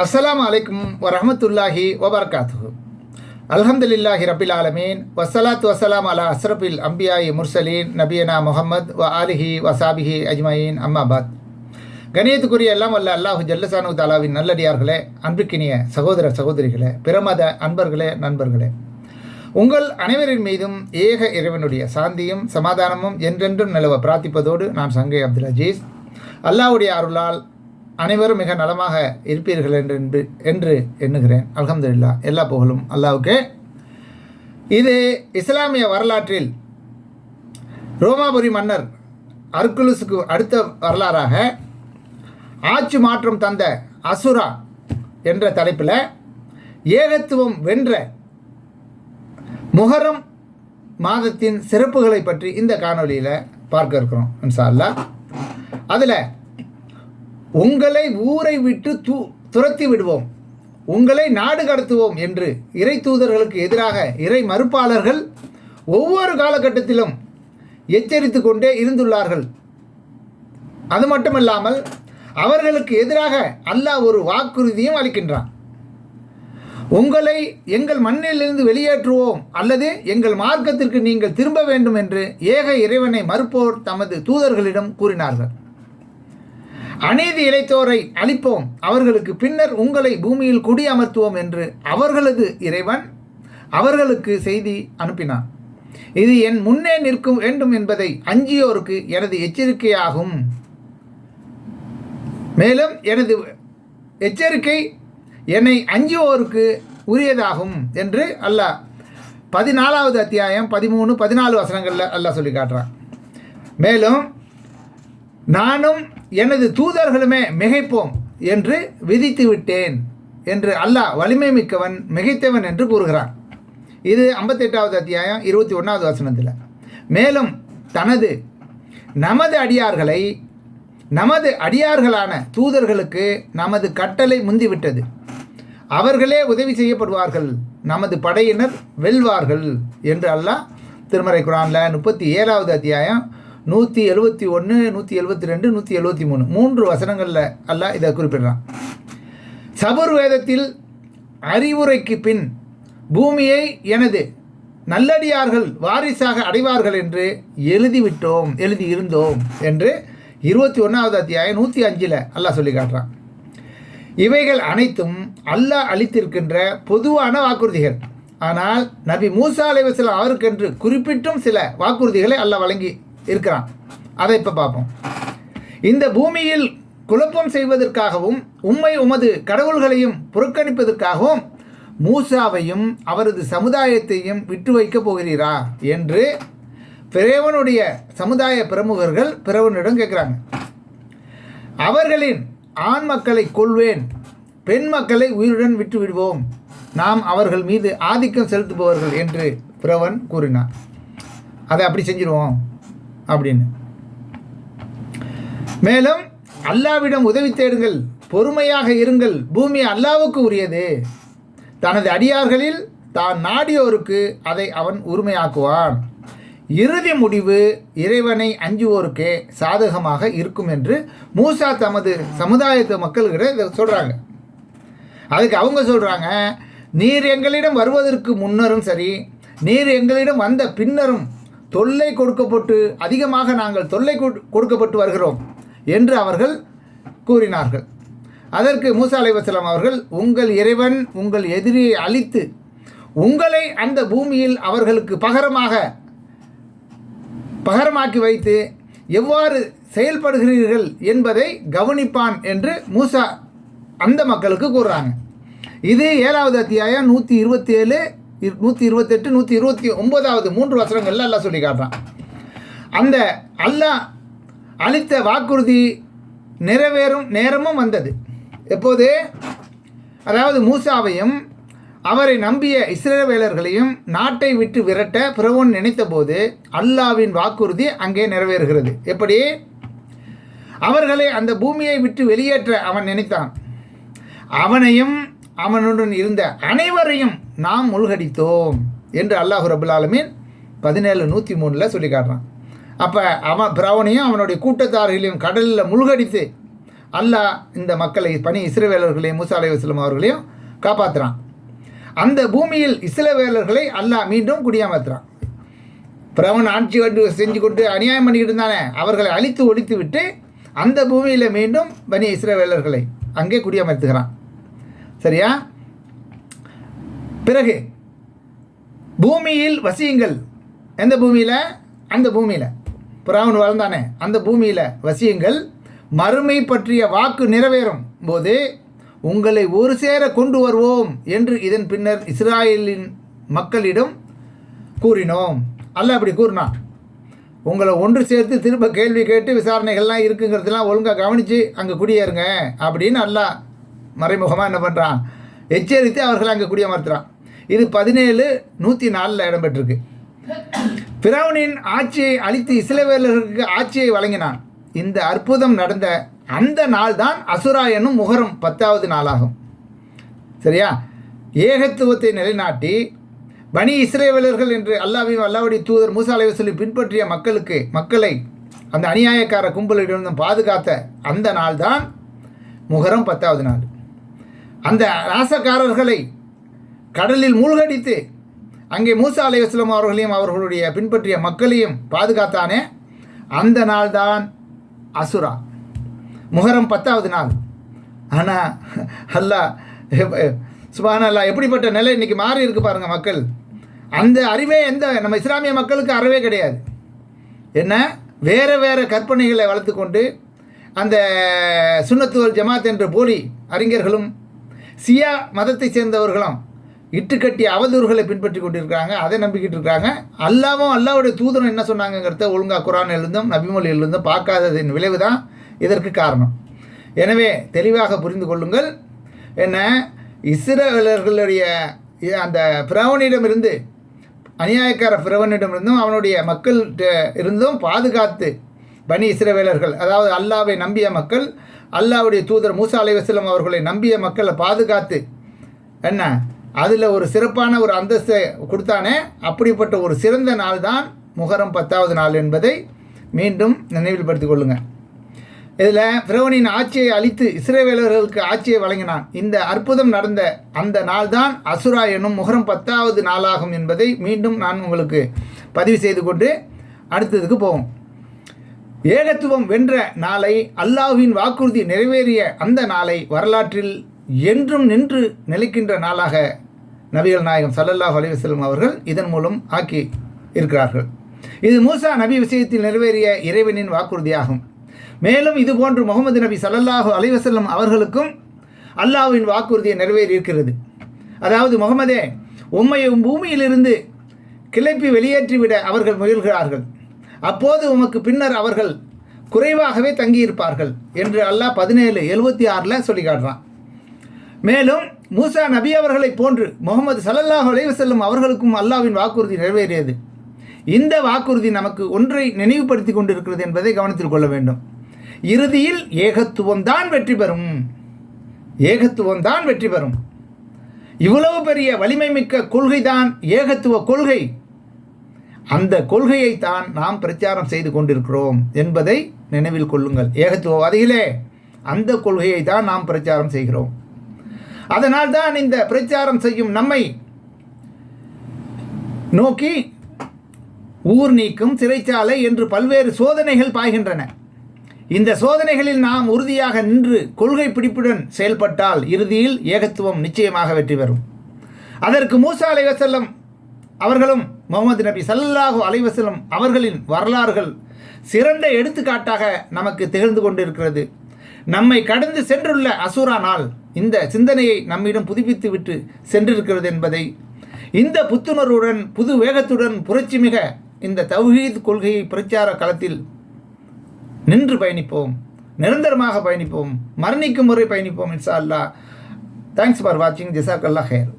அஸ்லாம் அலைக்கும் வரஹமத்துல்லாஹி வபர்காத்து அல்ஹம்துலில்லாஹி ரபில் ஆலமீன். வசலாத் வசலாம் அலா அஸ்ரபில் அம்பியாயி முர்சலீன். நபியனா முகமது வ ஆலிஹி வசாபிஹி அஜ்மயீன். அம்மாபாத் கணியத்துக்குரிய எல்லாம் வல்ல அல்லாஹு ஜல்லசானு தாலாவின் நல்லடியார்களே அன்புக்கினிய சகோதர சகோதரிகளே பிரமத அன்பர்களே நண்பர்களே. உங்கள் அனைவரின் மீதும் ஏக இறைவனுடைய சாந்தியும் சமாதானமும் என்றென்றும் நிலவ பிரார்த்திப்பதோடு நான் சங்கை அப்துல் அஜீஸ். அல்லாவுடைய அருளால் அனைவரும் மிக நலமாக இருப்பீர்கள் என்று என்று- என்று எண்ணுகிறேன். அல்ஹம்துலில்லாஹ் எல்லா புகழும் அல்லாவுக்கு இது இஸ்லாமிய வரலாற்றில் ரோமாபுரி மன்னர் அர்குலுஸுக்கு அடுத்த வரலாறாக ஆட்சி மாற்றம் தந்த அசுரா என்ற தலைப்பில் ஏகத்துவம் வென்ற முகரம் மாதத்தின் சிறப்புகளை பற்றி இந்த காணொளியில் பார்க்க இருக்கிறோம் இன்ஷா அல்லாஹ். அதில் உங்களை ஊரை விட்டு து துரத்தி விடுவோம். உங்களை நாடு கடத்துவோம் என்று இறை தூதர்களுக்கு எதிராக இறை மறுப்பாளர்கள் ஒவ்வொரு காலகட்டத்திலும் எச்சரித்து கொண்டே இருந்துள்ளார்கள். அது மட்டுமல்லாமல் அவர்களுக்கு எதிராக அல்லாஹ் ஒரு வாக்குறுதியும் அளிக்கின்றான். உங்களை எங்கள் மண்ணிலிருந்து வெளியேற்றுவோம் அல்லது எங்கள் மார்க்கத்திற்கு நீங்கள் திரும்ப வேண்டும் என்று ஏக இறைவனை மறுப்போர் தமது தூதர்களிடம் கூறினார்கள். அநீதி இழைத்தோரை அழிப்போம். அவர்களுக்கு பின்னர் உங்களை பூமியில் குடியமர்த்துவோம் என்று அவர்களது இறைவன் அவர்களுக்கு செய்தி அனுப்பினான். இது என் முன்னே நிற்கும் வேண்டும் என்பதை அஞ்சியோருக்கு எனது எச்சரிக்கையாகும். மேலும் எனது எச்சரிக்கை என்னை அஞ்சுவோருக்கு உரியதாகும் என்று அல்லாஹ் பதினாலாவது அத்தியாயம் பதிமூணு பதினாலு வசனங்களில் அல்லாஹ் சொல்லி காட்டுறான். மேலும் நானும் எனது தூதர்களுமே மிகைப்போம் என்று விதித்து விட்டேன் என்று அல்லாஹ் வலிமை மிக்கவன் மிகைத்தவன் என்று கூறுகிறான். இது ஐம்பத்தெட்டாவது அத்தியாயம் இருபத்தி ஒன்றாவது வசனத்தில். மேலும் தனது நமது அடியார்களை நமது அடியார்களான தூதர்களுக்கு நமது கட்டளை முந்திவிட்டது. அவர்களே உதவி செய்யப்படுவார்கள் நமது படையினர் வெல்வார்கள் என்று அல்லாஹ் திருமறை குரானில் முப்பத்தி ஏழாவது அத்தியாயம் நூற்றி எழுபத்தி ஒன்று நூற்றி எழுபத்தி ரெண்டு நூற்றி எழுபத்தி மூணு. மூன்று வசனங்களில் அல்லாஹ் இதை குறிப்பிடுறான். சபர் வேதத்தில் அறிவுரைக்கு பின் பூமியை எனது நல்லடியார்கள் வாரிசாக அடைவார்கள் என்று எழுதிவிட்டோம் எழுதி இருந்தோம் என்று இருபத்தி ஒன்றாவது அத்தியாயம் நூற்றி அஞ்சில் அல்லாஹ் சொல்லி காட்டுறான். இவைகள் அனைத்தும் அல்லாஹ் அளித்திருக்கின்ற பொதுவான வாக்குறுதிகள். ஆனால் நபி மூசா அலைவசலம் அவருக்கென்று குறிப்பிட்டும் சில வாக்குறுதிகளை அல்லாஹ் வழங்கி இருக்கிறான். அதை இப்போ பார்ப்போம். இந்த பூமியில் குழப்பம் செய்வதற்காகவும் உண்மை உமது கடவுள்களையும் புறக்கணிப்பதற்காகவும் மூசாவையும் அவரது சமுதாயத்தையும் விட்டு வைக்கப் போகிறீரா? என்று பிறவனுடைய சமுதாய பிரமுகர்கள் பிறவனிடம் கேட்குறாங்க. அவர்களின் ஆண் மக்களை கொள்வேன் பெண் மக்களை உயிருடன் விட்டு விடுவோம். நாம் அவர்கள் மீது ஆதிக்கம் செலுத்துபவர்கள் என்று பிரவன் கூறினார் அதை அப்படி செஞ்சிருவோம். அப்படின்னு. மேலும் அல்லாவிடம் உதவி தேடுங்கள் பொறுமையாக இருங்கள் பூமி அல்லாவுக்கு உரியது. தனது அடியார்களில் தான் நாடியோருக்கு அதை அவன் உரிமையாக்குவான். இறுதி முடிவு இறைவனை அஞ்சுவோருக்கே சாதகமாக இருக்கும் என்று மூசா தமது சமுதாயத்து மக்கள்கிட்ட இதை சொல்கிறாங்க அதுக்கு அவங்க சொல்கிறாங்க நீர் எங்களிடம் வருவதற்கு முன்னரும் சரி நீர் எங்களிடம் வந்த பின்னரும் தொல்லை கொடுக்கப்பட்டு அதிகமாக நாங்கள் தொல்லை கொடு- கொடுக்கப்பட்டு வருகிறோம் என்று அவர்கள் கூறினார்கள். அதற்கு மூசா அலைவசலாம் அவர்கள் உங்கள் இறைவன் உங்கள் எதிரியை அழித்து உங்களை அந்த பூமியில் அவர்களுக்கு பகரமாக பகரமாக்கி வைத்து எவ்வாறு செயல்படுகிறீர்கள் என்பதை கவனிப்பான் என்று மூசா அந்த மக்களுக்கு கூறுறாங்க. இது ஏழாவது அத்தியாயம் நூற்றி இருபத்தி ஏழு நூற்றி இருபத்தெட்டு நூற்றி இருபத்தி ஒன்பதாவது மூன்று வசனங்கள்ல எல்லாம் சொல்லி காட்டுறான். அந்த அல்லாஹ் அளித்த வாக்குறுதி நிறைவேறும் நேரமும் வந்தது. எப்போது? அதாவது மூசாவையும் அவரை நம்பிய இஸ்ரேவேலர்களையும் நாட்டை விட்டு விரட்ட பிறவன் நினைத்தபோது அல்லாவின் வாக்குறுதி அங்கே நிறைவேறுகிறது. எப்படி? அவர்களை அந்த பூமியை விட்டு வெளியேற்ற அவன் நினைத்தான். அவனையும் அவனுடன் இருந்த அனைவரையும் நாம் முழுகடித்தோம் என்று அல்லாஹு ரபுல் பதினேழு நூற்றி மூணில் சொல்லி காட்டுறான் அப்போ அவன் பிரவனையும் அவனுடைய கூட்டத்தார்களையும் கடலில் முழுகடித்து அல்லாஹ் இந்த மக்களை பனி இஸ்ரவேலர்களையும் மூசா அலைவாஸ்லம் அவர்களையும் காப்பாற்றுறான் அந்த பூமியில் இஸ்ரவேலர்களை அல்லாஹ் மீண்டும் குடியமர்த்துறான். பிரவன் ஆட்சி கொண்டு செஞ்சு கொண்டு அநியாயம் பண்ணிக்கிட்டு இருந்தானே அவர்களை அழித்து ஒழித்து விட்டு அந்த பூமியில் மீண்டும் பனி இஸ்ரவேலர்களை அங்கே குடியமர்த்துகிறான். சரியா? பிறகு பூமியில் வசியுங்கள். எந்த பூமியில்? அந்த பூமியில். புறாவன் வளர்ந்தானே அந்த பூமியில் வசியுங்கள். மறுமை பற்றிய வாக்கு நிறைவேறும் போது உங்களை ஒரு சேர கொண்டு வருவோம் என்று இதன் பின்னர் இஸ்ராயலின் மக்களிடம் கூறினோம். அல்ல அப்படி கூறினான் உங்களை ஒன்று சேர்த்து திரும்ப கேள்வி கேட்டு விசாரணைகள்லாம் இருக்குங்கிறதெல்லாம் ஒழுங்காக கவனித்து அங்கே குடியேறுங்க அப்படின்னு நல்லா மறைமுகமாக என்ன பண்ணுறான் எச்சரித்து அவர்களை அங்கே குடியமர்த்துறான். இது பதினேழு நூற்றி நாலில் இடம்பெற்றிருக்கு. பிரவுனின் ஆட்சியை அழித்து இஸ்ரவேலர்களுக்கு ஆட்சியை வழங்கினான். இந்த அற்புதம் நடந்த அந்த நாள் தான் அசுரா என்னும் முகரம் பத்தாவது நாளாகும். சரியா? ஏகத்துவத்தை நிலைநாட்டி பனி இஸ்ரேவலர்கள் என்று அல்லாவையும் அல்லாவுடைய தூதர் மூசா சொல்லி பின்பற்றிய மக்களுக்கு மக்களை அந்த அநியாயக்கார கும்பலிடம் பாதுகாத்த அந்த நாள் தான் முகரம் பத்தாவது நாள். அந்த ராசக்காரர்களை கடலில் மூழ்கடித்து அங்கே மூசா அலைவாஸ்லம் அவர்களையும் அவர்களுடைய பின்பற்றிய மக்களையும் பாதுகாத்தானே? அந்த நாள் தான் அசுரா. முகரம் பத்தாவது நாள். ஆனால் அல்லா சுபான் அல்லா எப்படிப்பட்ட நிலை இன்றைக்கி மாறி இருக்கு பாருங்கள் மக்கள். அந்த அறிவே எந்த நம்ம இஸ்லாமிய மக்களுக்கு அறவே கிடையாது. என்ன? வேறு வேறு கற்பனைகளை வளர்த்து கொண்டு அந்த சுண்ணத்துவல் ஜமாத் என்ற போலி அறிஞர்களும் சியா மதத்தை சேர்ந்தவர்களும் இட்டுக்கட்டி அவதூறுகளை பின்பற்றி கொண்டிருக்கிறாங்க அதை நம்பிக்கிட்டு இருக்காங்க. அல்லாவும் அல்லாவுடைய தூதரம் என்ன சொன்னாங்கிறத ஒழுங்காக குரான் எழுந்தும் நபிமொழி எழுந்தும் பார்க்காததின் விளைவு தான் இதற்கு காரணம். எனவே தெளிவாக புரிந்து கொள்ளுங்கள். என்ன? இஸ்ரேலர்களுடைய அந்த பிரவனிடமிருந்து அநியாயக்கார பிரவனிடமிருந்தும் அவனுடைய மக்கள் இருந்தும் பாதுகாத்து பனி இஸ்ரவேலர்கள் அதாவது அல்லாவை நம்பிய மக்கள் அல்லாவுடைய தூதர் மூசா அலைவசலம் அவர்களை நம்பிய மக்களை பாதுகாத்து என்ன? அதில் ஒரு சிறப்பான ஒரு அந்தஸ்தை கொடுத்தானே? அப்படிப்பட்ட ஒரு சிறந்த நாள் தான் முகரம் பத்தாவது நாள் என்பதை மீண்டும் நினைவில் படுத்திக் கொள்ளுங்கள் இதில் பிரவனின் ஆட்சியை அழித்து இஸ்ரேவேலர்களுக்கு ஆட்சியை வழங்கினான். இந்த அற்புதம் நடந்த அந்த நாள் தான் அசுரா எனும் முகரம் பத்தாவது நாளாகும் என்பதை மீண்டும் நான் உங்களுக்கு பதிவு செய்து கொண்டு அடுத்ததுக்கு போவோம். ஏகத்துவம் வென்ற நாளை அல்லாஹுவின் வாக்குறுதி நிறைவேறிய அந்த நாளை வரலாற்றில் என்றும் நின்று நிலைக்கின்ற நாளாக நபிகள் நாயகம் சல்லல்லாஹ் அலிவசல்லம் அவர்கள் இதன் மூலம் ஆக்கி இருக்கிறார்கள். இது மூசா நபி விஷயத்தில் நிறைவேறிய இறைவனின் வாக்குறுதியாகும். மேலும் இதுபோன்று முகமது நபி சல்லல்லாஹு அலைவசல்லம் அவர்களுக்கும் அல்லாஹுவின் வாக்குறுதியை நிறைவேறி இருக்கிறது. அதாவது முகமதே உம்மை பூமியிலிருந்து கிளப்பி வெளியேற்றிவிட அவர்கள் முயல்கிறார்கள். அப்போது உமக்கு பின்னர் அவர்கள் குறைவாகவே தங்கியிருப்பார்கள் என்று அல்லாஹ் பதினேழு எழுபத்தி ஆறில் சொல்லி காட்டுறான் மேலும் மூசா நபி அவர்களைப் போன்று முகமது சல்லல்லாஹ் அலைவசல்லம் அவர்களுக்கும் அல்லாவின் வாக்குறுதி நிறைவேறியது. இந்த வாக்குறுதி நமக்கு ஒன்றை நினைவுபடுத்தி கொண்டிருக்கிறது என்பதை கவனத்தில் கொள்ள வேண்டும். இறுதியில் ஏகத்துவம் தான் வெற்றி பெறும். ஏகத்துவம் தான் வெற்றி பெறும். இவ்வளவு பெரிய வலிமை மிக்க கொள்கைதான் ஏகத்துவ கொள்கை. அந்த கொள்கையை தான் நாம் பிரச்சாரம் செய்து கொண்டிருக்கிறோம் என்பதை நினைவில் கொள்ளுங்கள். ஏகத்துவவாதிகளே அந்த கொள்கையை தான் நாம் பிரச்சாரம் செய்கிறோம். அதனால் தான் இந்த பிரச்சாரம் செய்யும் நம்மை நோக்கி ஊர் நீக்கும் சிறைச்சாலை என்று பல்வேறு சோதனைகள் பாய்கின்றன. இந்த சோதனைகளில் நாம் உறுதியாக நின்று கொள்கை பிடிப்புடன் செயல்பட்டால் இறுதியில் ஏகத்துவம் நிச்சயமாக வெற்றி பெறும். அதற்கு மூசா அலைவசல்லம் அவர்களும் முகமது நபி சல்லாஹு அலைவசலம் அவர்களின் வரலாறுகள் சிறந்த எடுத்துக்காட்டாக நமக்கு திகழ்ந்து கொண்டிருக்கிறது. நம்மை கடந்து சென்றுள்ள அசுரா நாள் இந்த சிந்தனையை நம்மிடம் புதுப்பித்து விட்டு சென்றிருக்கிறது என்பதை இந்த புத்துணர்வுடன் புது வேகத்துடன் புரட்சி மிக இந்த தௌஹீத் கொள்கையை பிரச்சார களத்தில் நின்று பயணிப்போம். நிரந்தரமாக பயணிப்போம். மரணிக்கும் முறை பயணிப்போம் இன்ஷா அல்லா தேங்க்ஸ் ஃபார் வாட்சிங் ஜிசாக் அல்லா ஹேர்